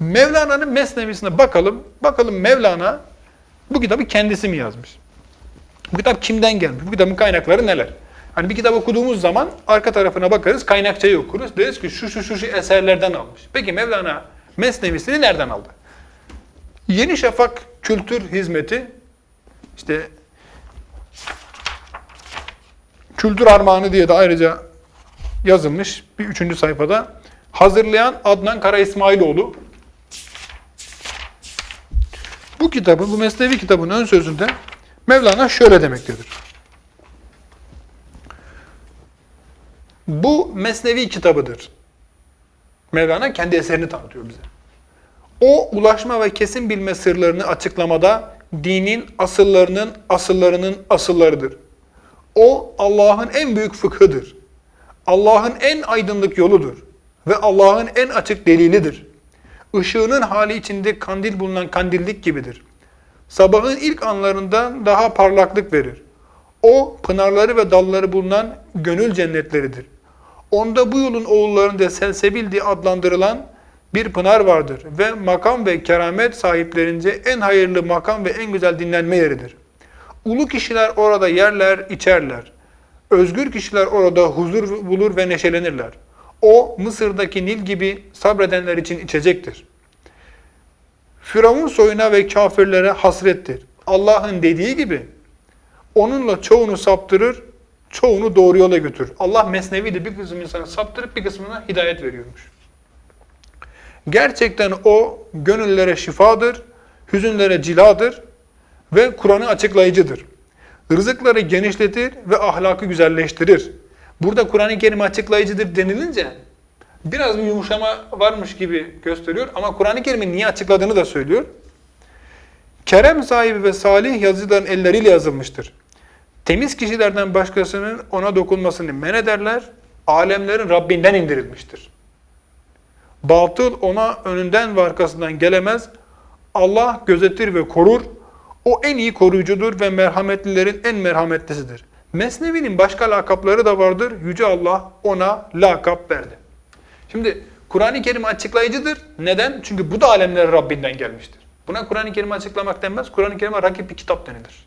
Mevlana'nın Mesnevisine bakalım. Bakalım Mevlana bu kitabı kendisi mi yazmış? Bu kitap kimden gelmiş? Bu kitabın kaynakları neler? Hani bir kitap okuduğumuz zaman arka tarafına bakarız, kaynakçayı okuruz. Deriz ki şu şu şu, şu eserlerden almış. Peki Mevlana Mesnevisini nereden aldı? Yeni Şafak Kültür Hizmeti işte Kültür Armağanı diye de ayrıca yazılmış bir üçüncü sayfada. Hazırlayan Adnan Kara İsmailoğlu. Bu kitabın, bu Mesnevi kitabın ön sözünde Mevlana şöyle demektedir. Bu Mesnevi kitabıdır. Mevlana kendi eserini tanıtıyor bize. O ulaşma ve kesin bilme sırlarını açıklamada dinin asıllarının asıllarının asıllarıdır. O Allah'ın en büyük fıkhıdır. Allah'ın en aydınlık yoludur ve Allah'ın en açık delilidir. Işığının hali içinde kandil bulunan kandillik gibidir. Sabahın ilk anlarından daha parlaklık verir. O pınarları ve dalları bulunan gönül cennetleridir. Onda bu yolun oğullarında selsebil diye adlandırılan bir pınar vardır ve makam ve keramet sahiplerince en hayırlı makam ve en güzel dinlenme yeridir. Ulu kişiler orada yerler, içerler. Özgür kişiler orada huzur bulur ve neşelenirler. O Mısır'daki Nil gibi sabredenler için içecektir. Firavun soyuna ve kafirlere hasrettir. Allah'ın dediği gibi onunla çoğunu saptırır, çoğunu doğru yola götürür. Allah mesnevi bir kısım insana saptırıp bir kısmına hidayet veriyormuş. Gerçekten o gönüllere şifadır, hüzünlere ciladır ve Kur'an'ı açıklayıcıdır. Rızıkları genişletir ve ahlakı güzelleştirir. Burada Kur'an-ı Kerim açıklayıcıdır denilince biraz bir yumuşama varmış gibi gösteriyor ama Kur'an-ı Kerim'in niye açıkladığını da söylüyor. Kerem sahibi ve salih yazıların elleriyle yazılmıştır. Temiz kişilerden başkasının ona dokunmasını men ederler. Alemlerin Rabbinden indirilmiştir. Batıl ona önünden ve arkasından gelemez. Allah gözetir ve korur. O en iyi koruyucudur ve merhametlilerin en merhametlisidir. Mesnevi'nin başka lakapları da vardır. Yüce Allah ona lakap verdi. Şimdi Kur'an-ı Kerim açıklayıcıdır. Neden? Çünkü bu da alemlerin Rabbinden gelmiştir. Buna Kur'an-ı Kerim'i açıklamak denmez. Kur'an-ı Kerim'e rakip bir kitap denilir.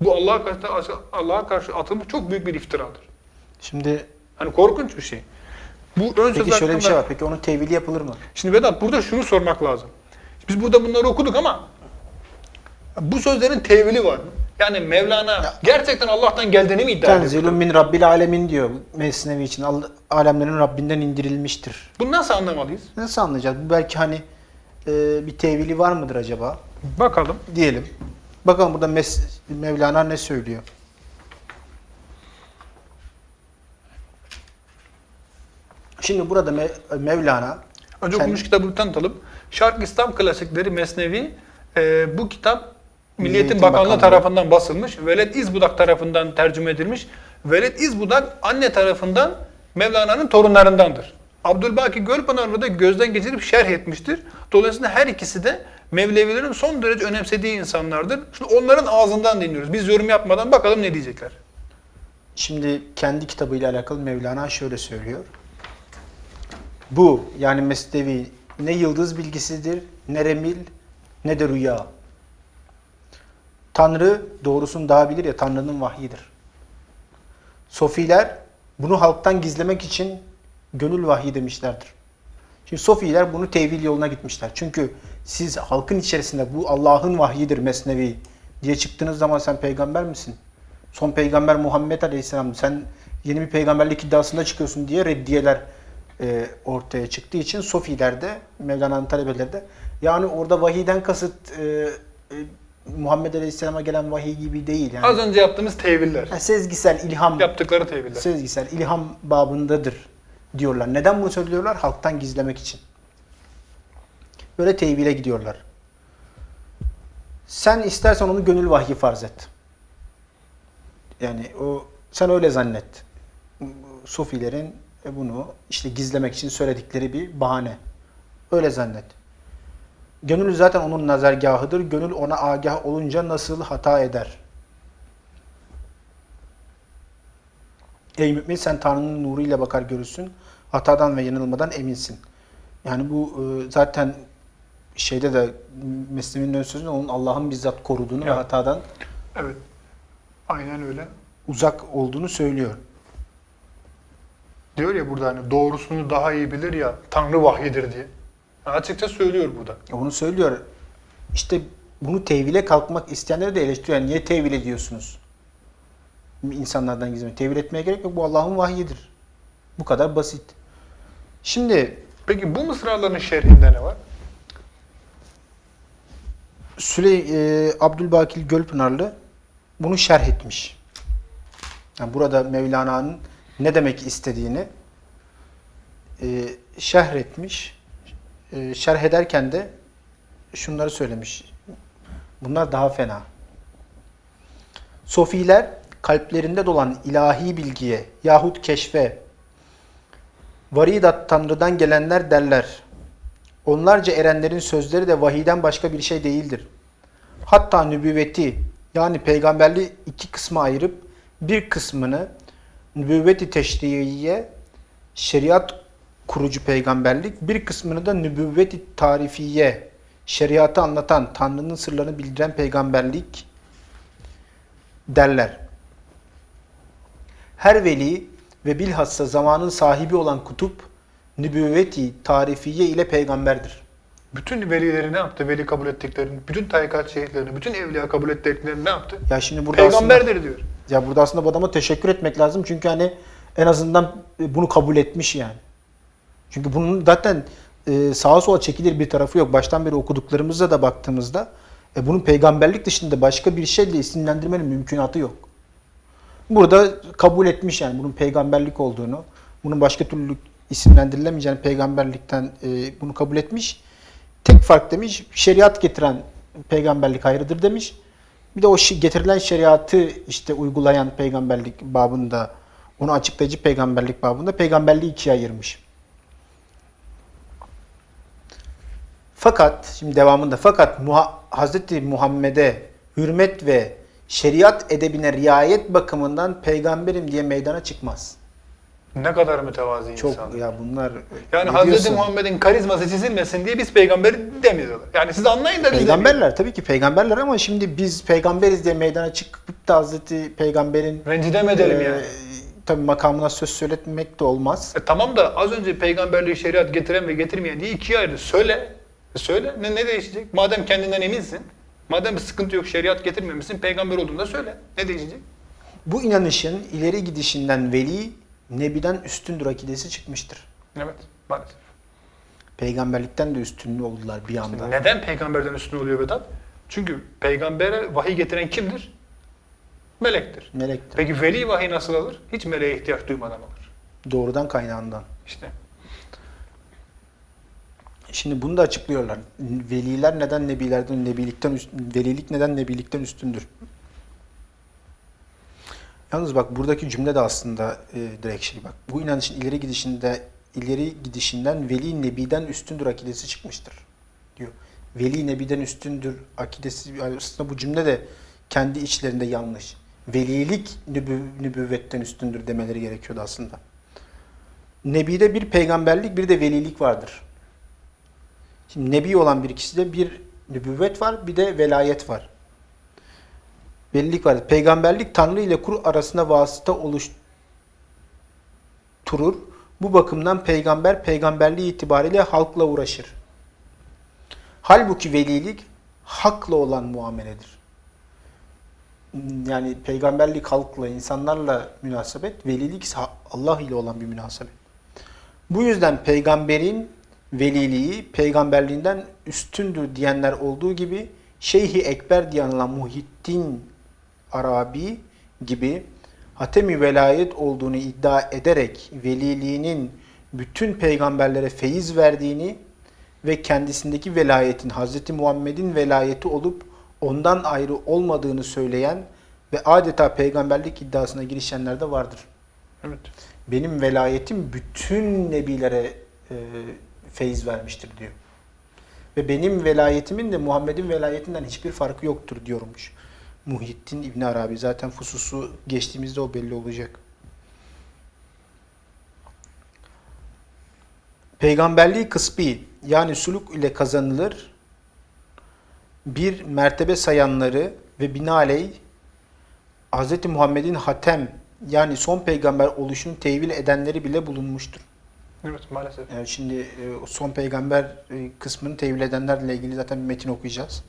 Bu Allah'a karşı, Allah'a karşı atılmış çok büyük bir iftiradır. Şimdi Hani korkunç bir şey. Bu ön söz peki şöyle bir hakkında- şey var. Peki onun tevili yapılır mı? Şimdi Vedat burada şunu sormak lazım. Biz burada bunları okuduk ama bu sözlerin tevili var mı? Yani Mevlana gerçekten Allah'tan geldiğini mi iddia ediyor? Tenzilun min Rabbil alemin diyor Mesnevi için. Al- Alemlerin Rabbinden indirilmiştir. Bunu nasıl anlamalıyız? Nasıl anlayacağız? Bu belki hani e, bir tevili var mıdır acaba? Bakalım. Diyelim. Bakalım burada Mes Mevlana ne söylüyor? Şimdi burada Me- Mevlana Önce Kendi- okumuş kitabı bir tanıtalım. Şark İslam Klasikleri Mesnevi. e, bu kitap Milli Eğitim Bakanlığı Bakanlığı. tarafından basılmış. Veled İzbudak tarafından tercüme edilmiş. Veled İzbudak anne tarafından Mevlana'nın torunlarındandır. Abdülbaki Gölpınarlı da gözden geçirip şerh etmiştir. Dolayısıyla her ikisi de Mevlevilerin son derece önemsediği insanlardır. Şimdi onların ağzından dinliyoruz. Biz yorum yapmadan bakalım ne diyecekler. Şimdi kendi kitabıyla alakalı Mevlana şöyle söylüyor. Bu yani Mesnevi ne yıldız bilgisidir, ne remil, ne de rüya. Tanrı doğrusunu daha bilir ya Tanrı'nın vahyidir. Sofiler bunu halktan gizlemek için gönül vahyi demişlerdir. Şimdi Sofiler bunu tevil yoluna gitmişler. Çünkü siz halkın içerisinde bu Allah'ın vahyidir Mesnevi diye çıktığınız zaman sen peygamber misin? Son peygamber Muhammed Aleyhisselam sen yeni bir peygamberlik iddiasında çıkıyorsun diye reddiyeler e, ortaya çıktığı için Sofiler de Mevlana'nın talebeleri de yani orada vahiyden kasıt e, e, Muhammed Aleyhisselam'a gelen vahiy gibi değil. Yani. Az önce yaptığımız teviller. Ha, sezgisel ilham Yaptıkları teviller. sezgisel ilham babındadır diyorlar. Neden bunu söylüyorlar? Halktan gizlemek için. Böyle tevhile gidiyorlar. Sen istersen onu gönül vahyi farz et. Yani o sen öyle zannet. Sufilerin e, bunu işte gizlemek için söyledikleri bir bahane. Öyle zannet. Gönül zaten onun nazargahıdır. Gönül ona agah olunca nasıl hata eder? Ey mümin sen Tanrı'nın nuruyla bakar görürsün. Hatadan ve yanılmadan eminsin. Yani bu e, zaten şeyde de Mesnevi'nin ön sözünde onun Allah'ın bizzat koruduğunu ve Evet. hatadan Evet. Aynen öyle. uzak olduğunu söylüyor. Diyor ya burada hani doğrusunu daha iyi bilir ya Tanrı vahyidir diye. Açıkça söylüyor burada. Onu söylüyor. İşte bunu tevhile kalkmak isteyenleri de eleştiriyor. Yani niye tevil ediyorsunuz? İnsanlardan gizlemek. Tevil etmeye gerek yok. Bu Allah'ın vahyidir. Bu kadar basit. Şimdi Peki bu mısraların şerhinde ne var? Süley e, Abdülbakil Gölpınarlı bunu şerh etmiş. Yani burada Mevlana'nın ne demek istediğini e, şerh etmiş. E, şerh ederken de şunları söylemiş. Bunlar daha fena. Sofiler kalplerinde dolan ilahi bilgiye yahut keşfe varidat Tanrı'dan gelenler derler. Onlarca erenlerin sözleri de vahiden başka bir şey değildir. Hatta nübüvveti yani peygamberliği iki kısma ayırıp bir kısmını nübüvveti teşriiye şeriat kurucu peygamberlik, bir kısmını da nübüvveti tarifiye şeriatı anlatan, Tanrı'nın sırlarını bildiren peygamberlik derler. Her veli ve bilhassa zamanın sahibi olan kutup, nübüvveti tarifiye ile peygamberdir. Bütün velileri ne yaptı? Veli kabul ettiklerini, bütün tarikat şehitlerini, bütün evliya kabul ettiklerini ne yaptı? Ya şimdi burada aslında, Peygamberdir diyor. ya burada aslında bu adama teşekkür etmek lazım çünkü hani en azından bunu kabul etmiş yani. Çünkü bunun zaten e, sağa sola çekilir bir tarafı yok. Baştan beri okuduklarımıza da baktığımızda e, bunun peygamberlik dışında başka bir şeyle isimlendirmenin mümkünatı yok. Burada kabul etmiş yani bunun peygamberlik olduğunu, bunun başka türlü isimlendirilemeyeceğini peygamberlikten e, bunu kabul etmiş. Tek fark demiş, şeriat getiren peygamberlik hayrıdır demiş. Bir de o getirilen şeriatı işte uygulayan peygamberlik babında, onu açıklayıcı peygamberlik babında peygamberliği ikiye ayırmış. Fakat, şimdi devamında, fakat Muha- Hazreti Muhammed'e hürmet ve şeriat edebine riayet bakımından peygamberim diye meydana çıkmaz. Ne kadar mütevazi Çok insan. ya bunlar Yani Hazreti diyorsun? Muhammed'in karizması çizilmesin diye biz peygamberi demiyorlar. Yani siz anlayın da biz Peygamberler tabii ki peygamberler ama şimdi biz peygamberiz diye meydana çıkıp da Hazreti Peygamber'in. Rencide mi edelim e, yani? tabii makamına söz söyletmek de olmaz. E tamam da az önce peygamberliği şeriat getiren ve getirmeyen diye ikiye ayrı. Söyle. E söyle. Ne, ne değişecek? Madem kendinden eminsin. Madem bir sıkıntı yok şeriat getirmemişsin. Peygamber olduğunda söyle. Ne değişecek? Bu inanışın ileri gidişinden veli nebiden üstündür akidesi çıkmıştır. Evet. Maalesef. Peygamberlikten de üstünlü oldular bir anda. Neden peygamberden üstün oluyor Vedat? Çünkü peygambere vahiy getiren kimdir? Melektir. Melektir. Peki veli vahiy nasıl alır? Hiç meleğe ihtiyaç duymadan alır. Doğrudan kaynağından. İşte. Şimdi bunu da açıklıyorlar. Veliler neden nebilerden, nebilikten üst- velilik neden nebilikten üstündür? Yalnız bak buradaki cümle de aslında e, direkt şey bak. Bu inanışın ileri gidişinde ileri gidişinden veli nebiden üstündür akidesi çıkmıştır diyor. Veli nebiden üstündür akidesi aslında bu cümle de kendi içlerinde yanlış. Velilik nübü, nübüvvetten üstündür demeleri gerekiyordu aslında. Nebide bir peygamberlik bir de velilik vardır. Şimdi nebi olan bir kişide bir nübüvvet var, bir de velayet var. Velilik var. Peygamberlik Tanrı ile kul arasında vasıta oluşturur. Bu bakımdan peygamber peygamberliği itibariyle halkla uğraşır. Halbuki velilik hakla olan muameledir. Yani peygamberlik halkla, insanlarla münasebet, velilik ise Allah ile olan bir münasebet. Bu yüzden peygamberin veliliği peygamberliğinden üstündür diyenler olduğu gibi Şeyhi Ekber diye anılan Muhittin Arabi gibi hatemi velayet olduğunu iddia ederek veliliğinin bütün peygamberlere feyiz verdiğini ve kendisindeki velayetin Hz. Muhammed'in velayeti olup ondan ayrı olmadığını söyleyen ve adeta peygamberlik iddiasına girişenler de vardır. Evet. Benim velayetim bütün nebilere e, feyiz vermiştir diyor. Ve benim velayetimin de Muhammed'in velayetinden hiçbir farkı yoktur diyormuş. Muhittin İbn Arabi zaten fususu geçtiğimizde o belli olacak. Peygamberliği kısbi yani suluk ile kazanılır. Bir mertebe sayanları ve binaenaleyh Hz. Muhammed'in hatem yani son peygamber oluşunu tevil edenleri bile bulunmuştur. Evet maalesef. Yani şimdi e, son peygamber e, kısmını tevil edenlerle ilgili zaten bir metin okuyacağız.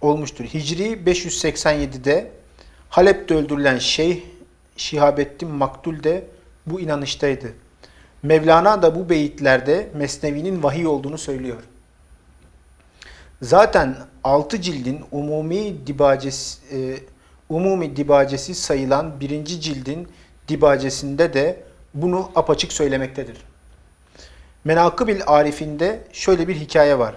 Olmuştur. Hicri 587'de Halep'te öldürülen Şeyh Şihabettin Maktul de bu inanıştaydı. Mevlana da bu beyitlerde Mesnevi'nin vahiy olduğunu söylüyor. Zaten 6 cildin umumi dibacesi, e, umumi dibacesi sayılan birinci cildin dibacesinde de bunu apaçık söylemektedir. Menakıbil Arif'inde şöyle bir hikaye var.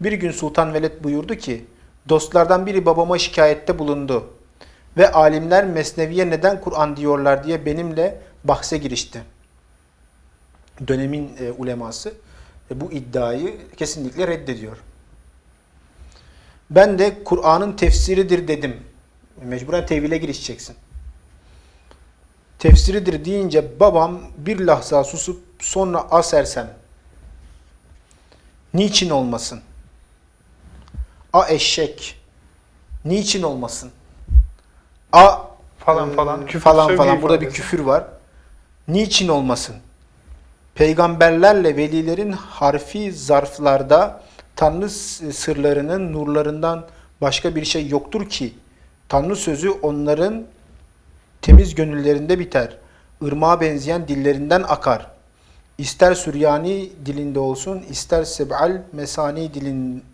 Bir gün Sultan Veled buyurdu ki, dostlardan biri babama şikayette bulundu ve alimler Mesnevi'ye neden Kur'an diyorlar diye benimle bahse girişti. Dönemin e, uleması e, bu iddiayı kesinlikle reddediyor. Ben de Kur'an'ın tefsiridir dedim. Mecburen tevhile girişeceksin. Tefsiridir deyince babam bir lahza susup sonra asersem niçin olmasın? A eşek niçin olmasın? A Falan falan. Küfür, falan falan burada bir küfür var. Niçin olmasın? Peygamberlerle velilerin harfi zarflarda Tanrı sırlarının nurlarından başka bir şey yoktur ki Tanrı sözü onların temiz gönüllerinde biter. Irmağa benzeyen dillerinden akar. İster Süryani dilinde olsun, ister Seb'al Mesani dilin,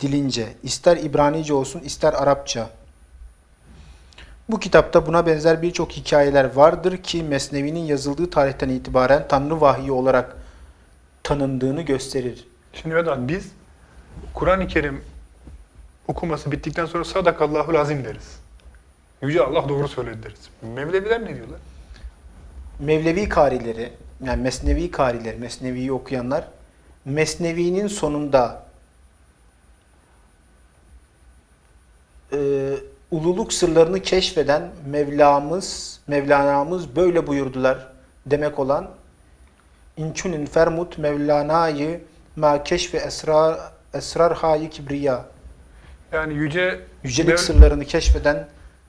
dilince, ister İbranice olsun, ister Arapça. Bu kitapta buna benzer birçok hikayeler vardır ki Mesnevi'nin yazıldığı tarihten itibaren Tanrı vahyi olarak tanındığını gösterir. Şimdi Vedat biz Kur'an-ı Kerim okuması bittikten sonra sadakallahu lazim deriz. Yüce Allah doğru söyledi deriz. Mevleviler ne diyorlar? Mevlevi karileri, yani Mesnevi karileri, Mesnevi'yi okuyanlar, Mesnevi'nin sonunda e, ululuk sırlarını keşfeden Mevlamız, Mevlana'mız böyle buyurdular demek olan İnçunin fermut Mevlana'yı ma keşfe esrar esrar hayi kibriya Yani yüce yücelik Mev- sırlarını keşfeden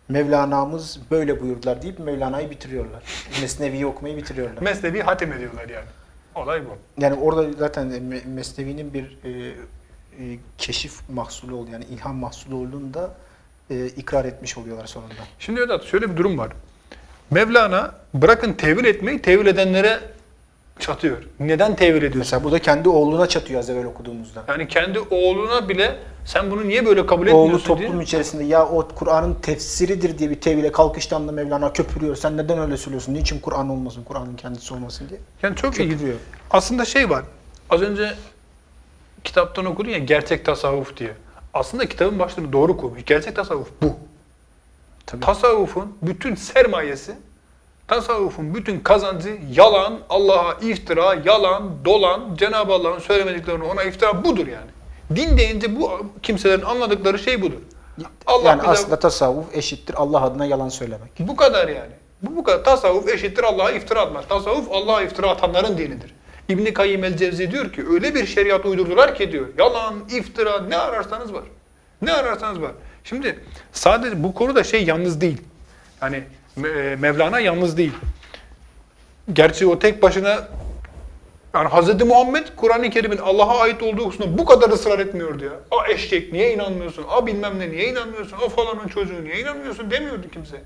Mevlana'mız böyle buyurdular deyip Mevlana'yı bitiriyorlar. Mesnevi'yi okumayı bitiriyorlar. Mesnevi hatim ediyorlar yani. Olay bu. Yani orada zaten Me- Mesnevi'nin bir e, e, keşif mahsulü oldu yani ilham mahsulü olduğunu da e, ikrar etmiş oluyorlar sonunda. Şimdi Vedat şöyle bir durum var. Mevlana bırakın tevil etmeyi tevil edenlere çatıyor. Neden tevil ediyorsun? Mesela bu da kendi oğluna çatıyor az evvel okuduğumuzda. Yani kendi oğluna bile sen bunu niye böyle kabul Oğlu etmiyorsun toplum diye. içerisinde ya o Kur'an'ın tefsiridir diye bir tevhile kalkıştan da Mevlana köpürüyor. Sen neden öyle söylüyorsun? Niçin Kur'an olmasın, Kur'an'ın kendisi olmasın diye. Yani çok iyi. Köpürüyor. Aslında şey var. Az önce kitaptan okudun ya gerçek tasavvuf diye. Aslında kitabın başlığını doğru koymuş. Gerçek tasavvuf bu. Tabii. Tasavvufun bütün sermayesi, tasavvufun bütün kazancı yalan, Allah'a iftira, yalan, dolan, Cenab-ı Allah'ın söylemediklerini ona iftira budur yani. Din deyince bu kimselerin anladıkları şey budur. Allah yani bize- aslında tasavvuf eşittir Allah adına yalan söylemek. bu kadar yani. Bu, bu kadar. Tasavvuf eşittir Allah'a iftira atmak. Tasavvuf Allah'a iftira atanların dinidir. İbn Kayyim el Cevzi diyor ki öyle bir şeriat uydurdular ki diyor. Yalan, iftira ne ararsanız var. Ne ararsanız var. Şimdi sadece bu konuda şey yalnız değil. Yani Mevlana yalnız değil. Gerçi o tek başına yani Hz. Muhammed Kur'an-ı Kerim'in Allah'a ait olduğu hususunda bu kadar ısrar etmiyordu ya. A eşek niye inanmıyorsun? A bilmem ne niye inanmıyorsun? O falanın çocuğu niye inanmıyorsun demiyordu kimse.